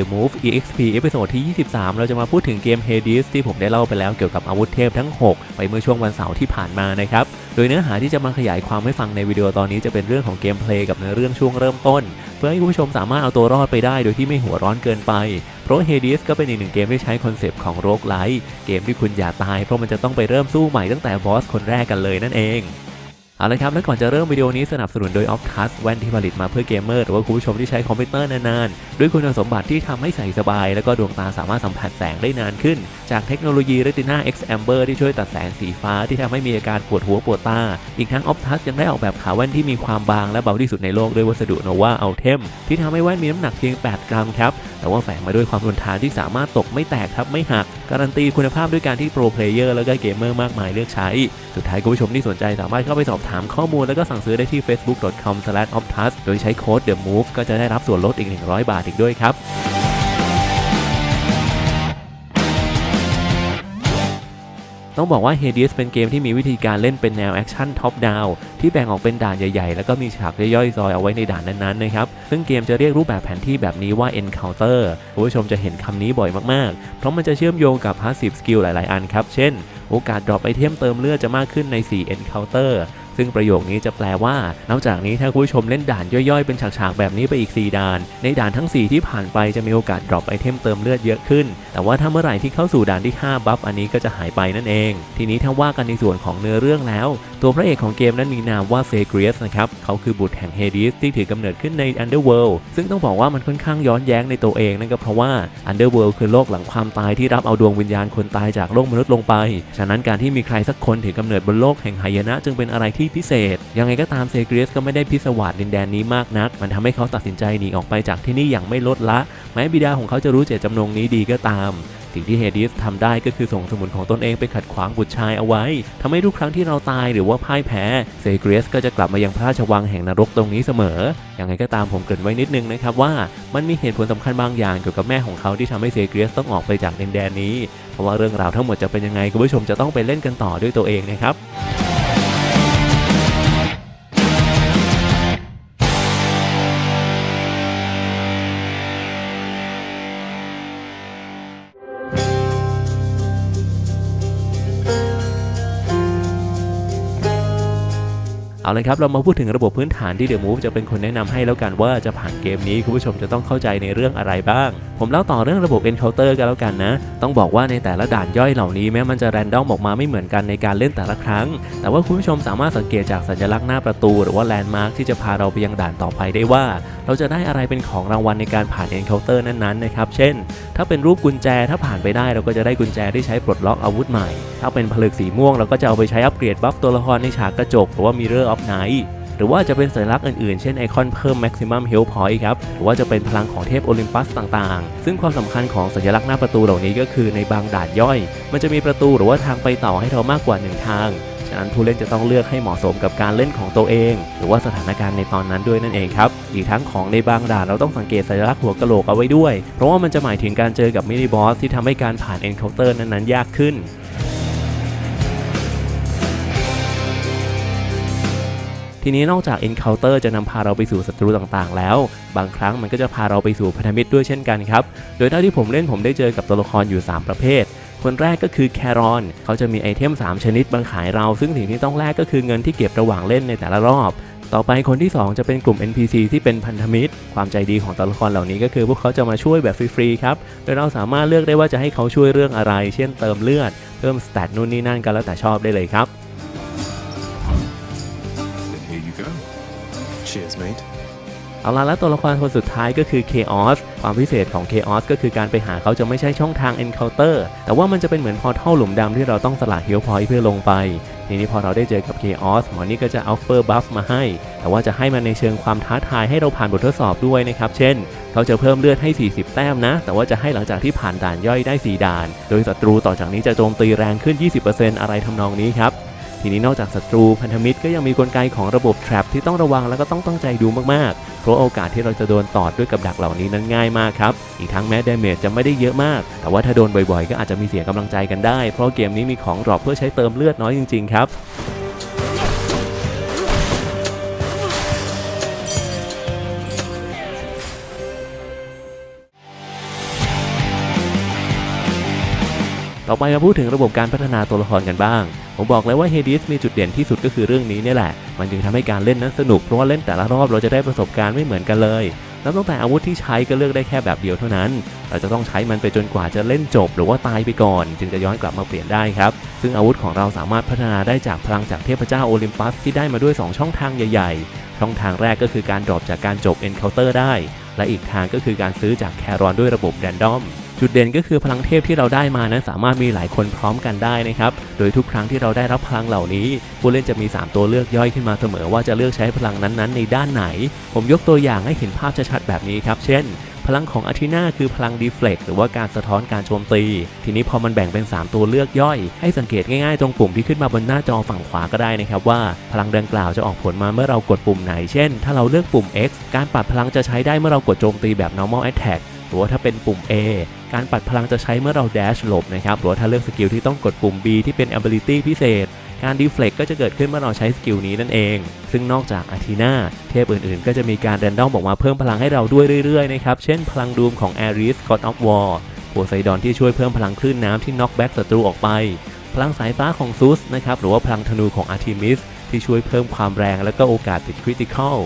The Move EXP เอพิโซดที่ 23 เราจะมาพูดถึงเกม Hades ที่ผมได้เล่าไปแล้วเกี่ยวกับอาวุธเทพทั้ง 6 ไปเมื่อช่วงวันเสาร์ที่ผ่านมานะครับ โดยเนื้อหาที่จะมาขยายความให้ฟังในวิดีโอตอนนี้จะเป็นเรื่องของเกมเพลย์กับเนื้อเรื่องช่วงเริ่มต้น เพื่อให้คุณผู้ชมสามารถเอาตัวรอดไปได้โดยที่ไม่หัวร้อนเกินไปเพราะ Hades ก็เป็นอีกหนึ่งเกมที่ใช้คอนเซปต์ของโรคไลท์เกมที่คุณอย่าตายเพราะมันจะต้องไปเริ่มสู้ใหม่ตั้งแต่บอสคนแรกกันเลยนั่นเอง เอาละครับและก่อนจะเริ่มวิดีโอนี้สนับสนุนโดย Optus แว่นที่ผลิตมาเพื่อเกมเมอร์หรือว่าคุณผู้ชมที่ใช้คอมพิวเตอร์นานๆ ด้วยคุณสมบัติที่ทำให้ใส่สบาย แล้วก็ดวงตาสามารถสัมผัสแสงได้นานขึ้น จากเทคโนโลยี Retina X Amber ที่ช่วยตัดแสงสีฟ้าที่ทำให้มีอาการปวดหัวปวดตา อีกทั้ง Optus ยังได้ออกแบบขาแว่นที่มีความบางและเบาที่สุดในโลกด้วยวัสดุ Nova Ultem ที่ทำให้แว่นมีน้ำหนักเพียง 8 กรัมครับแต่ว่าแฝงมาด้วยความทนทานที่สามารถตกไม่แตกทับไม่หักการันตีคุณภาพด้วยการที่โปรเพลเยอร์แล้วก็เกมเมอร์มากมายเลือกใช้สุดท้ายคุณผู้ชมที่สนใจสามารถเข้าไปสอบถามข้อมูลแล้วก็สั่งซื้อได้ที่ facebook.com/optus โดยใช้โค้ด the move ก็จะได้รับส่วนลดอีก 100 บาทอีกด้วยครับต้องบอกว่า Hades เป็นเกมที่มีวิธีการเล่นเป็นแนวแอคชั่นท็อปดาวที่แบ่งออกเป็นด่านใหญ่ๆ แล้วก็มีฉากย่อยๆซอยเอาไว้ในด่านนั้นๆนะครับ ซึ่งเกมจะเรียกรูปแบบแผนที่แบบนี้ว่า Encounter คุณผู้ชมจะเห็นคำนี้บ่อยมากๆ เพราะมันจะเชื่อมโยงกับ Passive Skill หลายๆ อันครับ เช่น โอกาสดรอปไอเทมเติมเลือดจะมากขึ้นใน 4 Encounter ซึ่งประโยคนี้จะแปลว่า นอกจากนี้ถ้าคุณผู้ชมเล่นด่านย่อยๆ เป็นฉากๆ แบบนี้ไปอีก 4 ด่าน ในด่านทั้ง 4 ที่ผ่านไปจะมีโอกาสดรอปไอเทมเติมเลือดเยอะขึ้น แต่ว่าถ้าเมื่อไหร่ที่เข้าสู่ด่านที่ 5 บัฟอันนี้ก็จะหายไปนั่นเอง ทีนี้ถ้าว่ากันในส่วนของเนื้อเรื่องแล้ว ตัวพระเอกของเกมนั้นมีนามว่าเซเกรียสนะครับ เขาคือบุตรแห่งเฮดิสที่ถือกำเนิดขึ้นใน Underworld ซึ่งต้องบอกว่ามันค่อนข้างย้อนแย้งในตัวเองนั่นก็เพราะว่า Underworld คือโลกหลังความตายที่รับเอาดวงวิญญาณคนตายจากโลกมนุษย์ลงไป ฉะนั้นการที่มีใครสักคนถือกำเนิดบนโลกแห่งหายนะจึงเป็นอะไรที่พิเศษ ยังไงก็ตามเซเกรียสก็ไม่ได้พิศวาสดินแดนนี้มากนัก มันทำให้เขาตัดสินใจหนีออกไปจากที่นี่อย่างไม่ลดละ แม้บิดาของเขาจะรู้เจตจำนงนี้ดีก็ตาม สิ่งที่เฮดิสทำได้ก็คือส่งสมุนของตนเองไปขัดขวางบุตรชายเอาไว้ทำให้ทุกครั้งที่เราตายหรือว่าพ่ายแพ้เซเกรสก็จะกลับมายังพระราชวังแห่งนรกตรงนี้เสมอ อย่างไรก็ตามผมเกริ่นไว้นิดนึงนะครับว่ามันมีเหตุผลสำคัญบางอย่างเกี่ยวกับแม่ของเขาที่ทำให้เซเกรสต้องออกไปจากดินแดนนี้ เพราะว่าเรื่องราวทั้งหมดจะเป็นยังไงคุณผู้ชมจะต้องไปเล่นกันต่อด้วยตัวเองนะครับ เอาเลยครับเรามาพูดถึงระบบพื้นฐานที่ The Move จะเป็นคนแนะนำให้แล้วกันว่าจะผ่านเกมนี้คุณผู้ชมจะต้องเข้าใจในเรื่องอะไรบ้าง ผมเล่าต่อเรื่องระบบ Encounter กันแล้วกันนะ ต้องบอกว่าในแต่ละด่านย่อยเหล่านี้แม้มันจะแรนดอมออกมาไม่เหมือนกันในการเล่นแต่ละครั้ง แต่ว่าคุณผู้ชมสามารถสังเกตจากสัญลักษณ์หน้าประตู หรือว่าแลนด์มาร์คที่จะพาเราไปยังด่านต่อไปได้ว่า เราจะได้อะไรเป็นของรางวัลในการผ่าน Encounter นั้นๆนะครับ เช่น ถ้าเป็นรูปกุญแจถ้าผ่านไปได้เราก็จะได้กุญแจที่ใช้ปลดล็อกอาวุธใหม่ ถ้าเป็นผลึกสีม่วงเราก็จะเอาไปใช้อัปเกรดบัฟตัวละครในฉากกระจกหรือว่า Mirror of Night หรือว่าจะเป็นสัญลักษณ์อื่นๆ เช่นไอคอนเพิ่ม maximum health point ครับ หรือว่าจะเป็นพลังของเทพโอลิมปัสต่างๆ ซึ่งความสำคัญของสัญลักษณ์หน้าประตูเหล่านี้ก็คือในบางด่านย่อย มันจะมีประตูหรือว่าทางไปต่อให้เรามากกว่า 1 ทาง ฉะนั้นผู้เล่นจะต้องเลือกให้เหมาะสมกับการเล่นของตัวเอง หรือว่าสถานการณ์ในตอนนั้นด้วยนั่นเองครับ อีกทั้งของในบางด่านเราต้องสังเกตสัญลักษณ์หัวกะโหลกเอาไว้ด้วย เพราะว่ามันจะหมายถึงการเจอกับมินิบอสที่ทำให้การผ่าน Encounter นั้นๆยากขึ้น ทีนี้นอกจาก Encounter จะนำพาเราไปสู่ศัตรูต่างๆ แล้ว บางครั้งมันก็จะพาเราไปสู่พันธมิตรด้วยเช่นกันครับ โดยเท่าที่ผมเล่นผมได้เจอกับตัวละครอยู่ 3 ประเภท คนแรกก็คือแครอน เขาจะมีไอเทม 3 ชนิดบังขายเรา ซึ่งสิ่งที่ต้องแลกก็คือเงินที่เก็บระหว่างเล่นในแต่ละรอบ ต่อไปคนที่ 2 จะเป็นกลุ่ม NPC ที่เป็นพันธมิตร ความใจดีของตัวละครเหล่านี้ก็คือ พวกเขาจะมาช่วยแบบฟรีๆครับ โดยเราสามารถเลือกได้ว่าจะให้เขาช่วยเรื่องอะไร เช่น เติมเลือด เพิ่มสเตตนู่นนี่นั่นก็แล้วแต่ชอบได้เลยครับ เอาละแล้วตัวละครคนสุดท้ายก็คือ Chaos ความพิเศษของ Chaos ก็คือการไปหาเขาจะไม่ใช่ช่องทาง Encounter แต่ว่ามันจะเป็นเหมือนพอทัลหลุมดำที่เราต้องสละเฮลพอยเพื่อลงไป ทีนี้พอเราได้เจอกับ Chaos หมอนี่ก็จะเอาเฟอร์บัฟมาให้ แต่ว่าจะให้มันในเชิงความท้าทายให้เราผ่านบททดสอบด้วยนะครับ เช่น เขาจะเพิ่มเลือดให้ 40 แต้มนะ แต่ว่าจะให้หลังจากที่ผ่านด่านย่อยได้ 4 ด่าน โดยศัตรูต่อจากนี้จะโจมตีแรงขึ้น 20%อะไรทำนองนี้ครับ ทีนี้นอกจากศัตรูพันธมิตรก็ยังมีกลไกของระบบทรัพที่ต้องระวังแล้วก็ต้องตั้งใจดูมากๆ เพราะโอกาสที่เราจะโดนตอดด้วยกับดักเหล่านี้นั้นง่ายมากครับ อีกทั้งแม้เดเมจจะไม่ได้เยอะมาก แต่ว่าถ้าโดนบ่อยๆ ก็อาจจะมีเสียกำลังใจกันได้ เพราะเกมนี้มีของดรอปเพื่อใช้เติมเลือดน้อยจริงๆครับต่อไปมาพูดถึงระบบการพัฒนาตัวละครกันบ้าง ผมบอกเลยว่า Hades มีจุดเด่นที่สุดก็คือเรื่องนี้เนี่ยแหละ มันจึงทำให้การเล่นนั้นสนุก เพราะว่าเล่นแต่ละรอบเราจะได้ประสบการณ์ไม่เหมือนกันเลยแล้วตั้งแต่อาวุธที่ใช้ก็เลือกได้แค่แบบเดียวเท่านั้น เราจะต้องใช้มันไปจนกว่าจะเล่นจบ หรือว่าตายไปก่อน จึงจะย้อนกลับมาเปลี่ยนได้ครับ ซึ่งอาวุธของเราสามารถพัฒนาได้จากพลังจากเทพเจ้าโอลิมปัสที่ได้มาด้วย 2 ช่องทางใหญ่ ๆ ช่องทางแรกก็คือการดรอปจากการจบ Encounter ได้ และอีกทางก็คือการซื้อจากแครอนด้วยระบบแรนดอม จุดเด่นก็คือพลังเทพที่เราได้มานั้นสามารถมีหลายคนพร้อมกันได้นะครับ โดยทุกครั้งที่เราได้รับพลังเหล่านี้ ผู้เล่นจะมี 3 ตัวเลือกย่อยขึ้นมาเสมอว่าจะเลือกใช้พลังนั้นๆ ในด้านไหน ผมยกตัวอย่างให้เห็นภาพชัดๆแบบนี้ครับ เช่นพลังของอาทินาคือพลังดีเฟล็กหรือว่าการสะท้อนการโจมตี ทีนี้พอมันแบ่งเป็น 3 ตัวเลือกย่อย ให้สังเกตง่ายๆ ตรงปุ่มที่ขึ้นมาบนหน้าจอฝั่งขวาก็ได้นะครับว่า พลังดังกล่าวจะออกผลมาเมื่อเรากดปุ่มไหน เช่น ถ้าเราเลือกปุ่ม X การปัดพลังจะใช้ได้เมื่อเรากดโจมตีแบบ normal attack หรือว่าถ้าเป็นปุ่ม A การปัดพลังจะใช้เมื่อเรา dash หลบนะครับหรือว่าถ้าเลือกสกิลที่ต้องกดปุ่ม B ที่เป็น ability พิเศษ การ deflect ก็จะเกิดขึ้นเมื่อเราใช้สกิลนี้นั่นเอง ซึ่งนอกจากอาทีนาเทพอื่นๆ ก็จะมีการแรนดอมออกมาเพิ่มพลังให้เราด้วยเรื่อยๆนะครับเช่นพลังดูมของ Ares God of War โพไซดอนที่ช่วยเพิ่มพลังคลื่นน้ำที่ knock back ศัตรูออกไป พลังสายฟ้าของซูสนะครับหรือว่าพลังธนูของอาร์ทิมิสที่ช่วยเพิ่มความแรงและก็โอกาสติดคริติคอล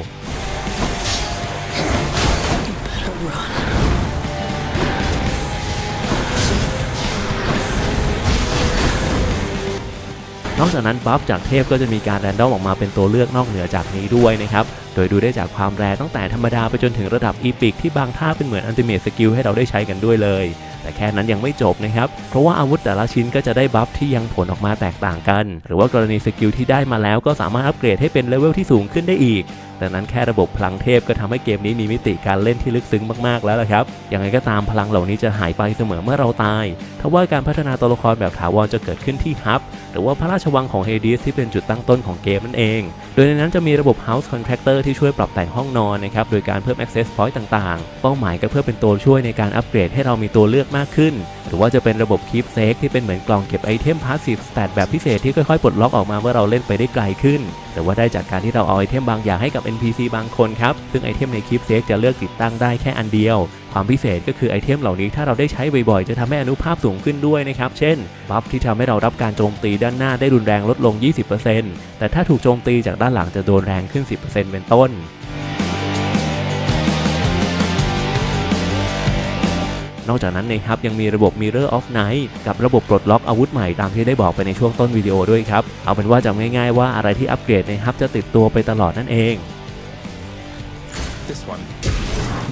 นอกจากนั้นบัฟจากเทพก็จะมีการแรนดอมออกมาเป็นตัวเลือกนอกเหนือจากนี้ด้วยนะครับ โดยดูได้จากความแรงตั้งแต่ธรรมดาไปจนถึงระดับอีพิกที่บางท่าเป็นเหมือนอันติเมทสกิลให้เราได้ใช้กันด้วยเลย แต่แค่นั้นยังไม่จบนะครับ เพราะว่าอาวุธแต่ละชิ้นก็จะได้บัฟที่ยังผลออกมาแตกต่างกัน หรือว่ากรณีสกิลที่ได้มาแล้วก็สามารถอัปเกรดให้เป็นเลเวลที่สูงขึ้นได้อีกดังนั้นแค่ระบบพลังเทพก็ทำให้เกมนี้มีมิติการเล่นที่ลึกซึ้งมากๆแล้วละครับ ยังไงก็ตามพลังเหล่านี้จะหายไปเสมอเมื่อเราตาย ทว่าการพัฒนาตัวละครแบบถาวรจะเกิดขึ้นที่ฮับ หรือว่าพระราชวังของเฮดิสที่เป็นจุดตั้งต้นของเกมนั่นเอง โดยในนั้นจะมีระบบ House Contractor ที่ช่วยปรับแต่งห้องนอนนะครับ โดยการเพิ่ม Access Point ต่างๆ เป้าหมายก็เพื่อเป็นตัวช่วยในการอัปเกรดให้เรามีตัวเลือกมากขึ้น รือว่าจะเป็นระบบ Keep Safe ที่เป็นเหมือนกล่องเก็บไอเทม Passive Stat แบบพิเศษที่ค่อยๆปลดล็อกออกมาเมื่อเราเล่นไปได้ไกลขึ้นหรือว่าได้จากการที่เราเอาไอเทมบางอย่างให้กับ NPC บางคนครับ ซึ่งไอเทมใน Keep Safe จะเลือกติดตั้งได้แค่อันเดียว ความพิเศษก็คือไอเทมเหล่านี้ถ้าเราได้ใช้บ่อยๆ จะทำให้อนุภาพสูงขึ้นด้วยนะครับ เช่น บัฟที่ทำให้เรารับการโจมตีด้านหน้าได้รุนแรงลดลง 20%แต่ถ้าถูกโจมตีจากด้านหลังจะโดนแรงขึ้น 10%เป็นต้น นอกจากนั้นนะครับยังมีระบบ Mirror of Night กับระบบปลดล็อกอาวุธใหม่ตามที่ได้บอกไปในช่วงต้นวิดีโอด้วยครับ เอาเป็นว่าจำง่ายๆว่าอะไรที่อัปเกรดในฮับจะติดตัวไปตลอดนั่นเอง This one.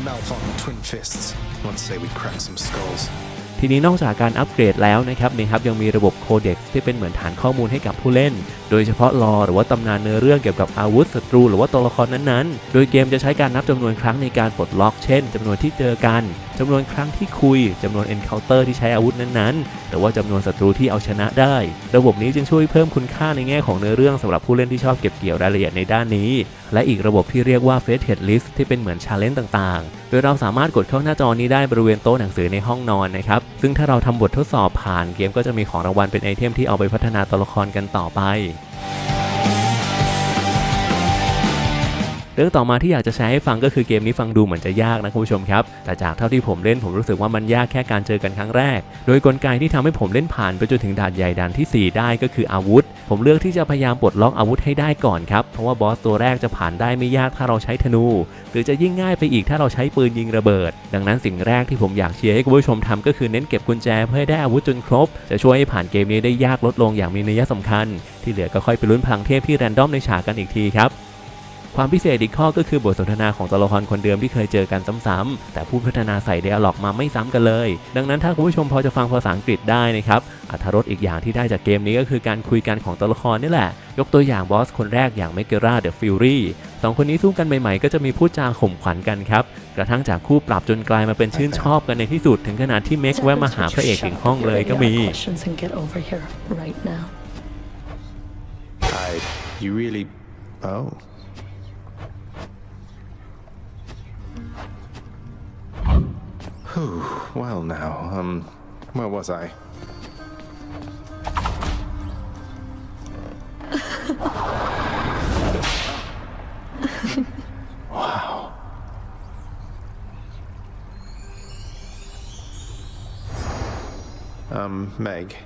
Malphon Twin Fists. Want to say we cracked some skulls. ทีนี้นอกจากการอัปเกรดแล้วนะครับในฮับยังมีระบบโคเด็กที่เป็นเหมือนฐานข้อมูลให้กับผู้เล่น โดยเฉพาะลอหรือว่าตำนานเนื้อเรื่องเกี่ยวกับอาวุธศัตรู หรือว่าตัวละครนั้นๆ โดยเกมจะใช้การนับจำนวนครั้งในการปลดล็อก เช่นจำนวนที่เจอกันจำนวนครั้งที่คุยจำนวน encounter ที่ใช้อาวุธนั้นๆ หรือว่าจำนวนศัตรูที่เอาชนะได้ ระบบนี้จึงช่วยเพิ่มคุณค่าในแง่ของเนื้อเรื่องสำหรับผู้เล่นที่ชอบเก็บเกี่ยวรายละเอียดในด้านนี้ และอีกระบบที่เรียกว่า f a t e Head List ที่เป็นเหมือน challenge ต่างๆ โดยเราสามารถกดเข้าหน้าจอนี้ได้บริเวณโต๊ะหนังสือในห้องนอนนะครับ ซึ่งถ้าเราทำบททดสอบผ่านเกมก็จะมีของรางวัลเป็นไอเทมที่เอาไปพัฒนาตัวละครกันต่อไป เรื่องต่อมาที่อยากจะแชร์ให้ฟังก็คือเกมนี้ฟังดูเหมือนจะยากนะคุณผู้ชมครับ แต่จากเท่าที่ผมเล่นผมรู้สึกว่ามันยากแค่การเจอกันครั้งแรก โดยกลไกที่ทำให้ผมเล่นผ่านไปจนถึงด่านใหญ่ด่านทีสี่4 ได้ก็คืออาวุธ ผมเลือกที่จะพยายามปลดล็อกอาวุธให้ได้ก่อนครับ เพราะว่าบอสตัวแรกจะผ่านได้ไม่ยากถ้าเราใช้ธนู หรือจะยิ่งง่ายไปอีกถ้าเราใช้ปืนยิงระเบิด ดังนั้นสิ่งแรกที่ผมอยากเชียร์ให้คุณผู้ชมทำก็คือเน้นเก็บกุญแจเพื่อให้ได้อาวุธจนครบ จะช่วยให้ผ่านเกมนี้ได้ยากลดลงอย่างมีนัยสำคัญ ที่เหลือก็ค่อยไปลุ้นพลังเทพที่แรนดอมในฉากกันอีกทีครับ ความพิเศษอีกข้อก็คือบทสนทนาของตัวละครคนเดิมที่เคยเจอกันซ้ำๆ แต่ผู้พัฒนาใส่เดอะล็อกมาไม่ซ้ำกันเลย ดังนั้นถ้าคุณผู้ชมพอจะฟังภาษาอังกฤษได้นะครับอัธรสอีกอย่างที่ได้จากเกมนี้ก็คือการคุยกันของตัวละครนี่แหละ ยกตัวอย่างบอสคนแรกอย่างเมเกราเดอะฟิวรี่สองคนนี้สู้กันใหม่ๆ ก็จะมีพูดจาข่มขวัญกันครับ กระทั่งจากคู่ปรับจนกลายมาเป็นชื่นชอบกันในที่สุด ถึงขนาดที่เมกแวะมาหาพระเอกถึงห้องเลยก็มี questions and get over here right now. I. You really. Oh. Whew. Well, now, um, where was I? wow. Um, Meg,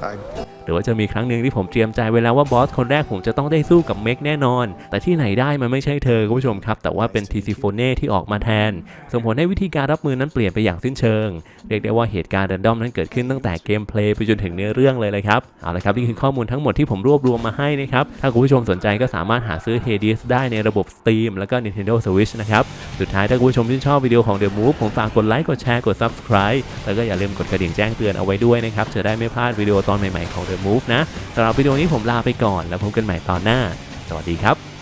I หรือว่าจะมีครั้งหนึ่งที่ผมเตรียมใจไว้แล้วว่าบอสคนแรกผมจะต้องได้สู้กับเมกแน่นอน แต่ที่ไหนได้มันไม่ใช่เธอคุณผู้ชมครับ แต่ว่าเป็นทีซิโฟเน่ที่ออกมาแทน ส่งผลให้วิธีการรับมือนั้นเปลี่ยนไปอย่างสิ้นเชิง เรียกได้ว่าเหตุการณ์แรนดอมนั้นเกิดขึ้นตั้งแต่เกมเพลย์ไปจนถึงเนื้อเรื่องเลยเลยครับเอาละครับนี่คือข้อมูลทั้งหมดที่ผมรวบรวมมาให้นะครับถ้าคุณผู้ชมสนใจก็สามารถหาซื้อ Hades ได้ในระบบ Steam แล้วก็ Nintendo Switch นะครับสุดท้ายถ้าคุณผู้ชมที่นชอบวิดีโอของ The Move ผมฝากกดไลค์กดแชร์กด Subscribe แล้วก็อย่าลืมกดกระดิ่งแจ้งเตือนเอาไว้ด้วยนะครับจะได้ไม่พลาดวิดีโอตอนใหม่ๆของ The Move นะสำหรับวิดีโอนี้ผมลาไปก่อนแล้วพบกันใหม่ตอนหน้า สวัสดีครับ